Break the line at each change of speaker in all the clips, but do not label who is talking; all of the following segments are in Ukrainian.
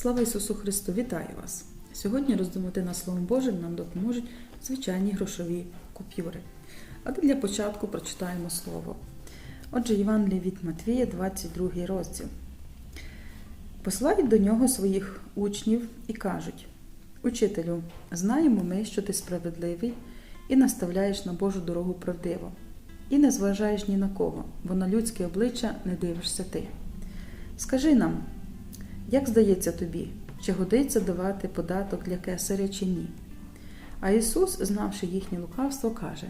Слава Ісусу Христу! Вітаю вас! Сьогодні роздумати над Словом Божим нам допоможуть звичайні грошові купюри. А для початку прочитаємо Слово. Отже, Євангеліє від Матвія, 22 розділ. Посилають до нього своїх учнів і кажуть: Учителю, знаємо ми, що ти справедливий і наставляєш на Божу дорогу правдиво, і не зважаєш ні на кого, бо на людське обличчя не дивишся ти. Скажи нам, як здається тобі, чи годиться давати податок для кесаря чи ні? А Ісус, знавши їхнє лукавство, каже: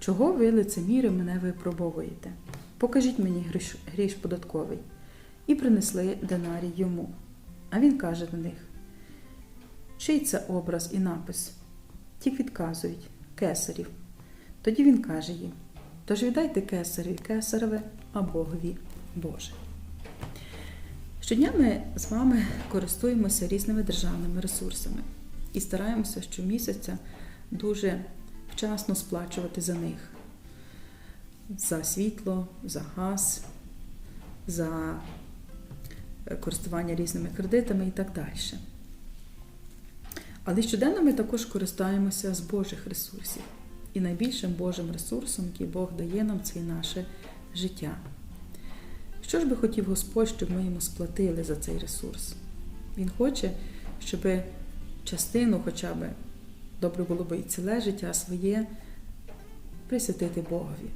Чого ви, лицеміри, мене випробовуєте? Покажіть мені гріш, гріш податковий. І принесли динарій йому. А він каже до них: Чий це образ і напис? Ті відказують кесарів. Тоді він каже їм: Тож віддайте кесареві кесареве, а Богові Боже. Щодня ми з вами користуємося різними державними ресурсами і стараємося щомісяця дуже вчасно сплачувати за них. За світло, за газ, за користування різними кредитами і так далі. Але щоденно ми також користуємося з Божих ресурсів. І найбільшим Божим ресурсом, який Бог дає нам, це і наше життя. Що ж би хотів Господь, щоб ми йому сплатили за цей ресурс? Він хоче, щоб частину, хоча б добре було би і ціле життя своє, присвятити Богові.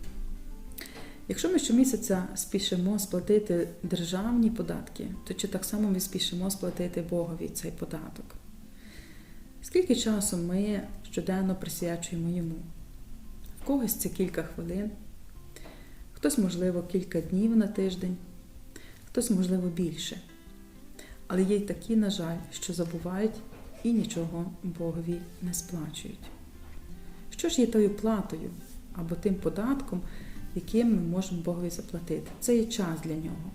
Якщо ми щомісяця спішимо сплатити державні податки, то чи так само ми спішимо сплатити Богові цей податок? Скільки часу ми щоденно присвячуємо йому? В когось це кілька хвилин, хтось, можливо, кілька днів на тиждень, хтось, можливо, більше. Але є й такі, на жаль, що забувають і нічого Богові не сплачують. Що ж є тою платою або тим податком, яким ми можемо Богові заплатити? Це є час для нього.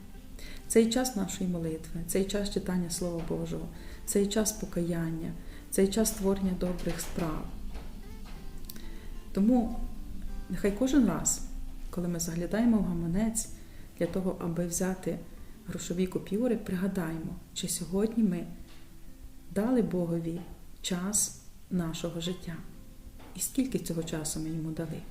Це є час нашої молитви, це є час читання Слова Божого, це є час покаяння, це є час створення добрих справ. Тому нехай кожен раз, коли ми заглядаємо в гаманець для того, аби взяти грошові купюри, пригадаємо, чи сьогодні ми дали Богові час нашого життя. І скільки цього часу ми йому дали.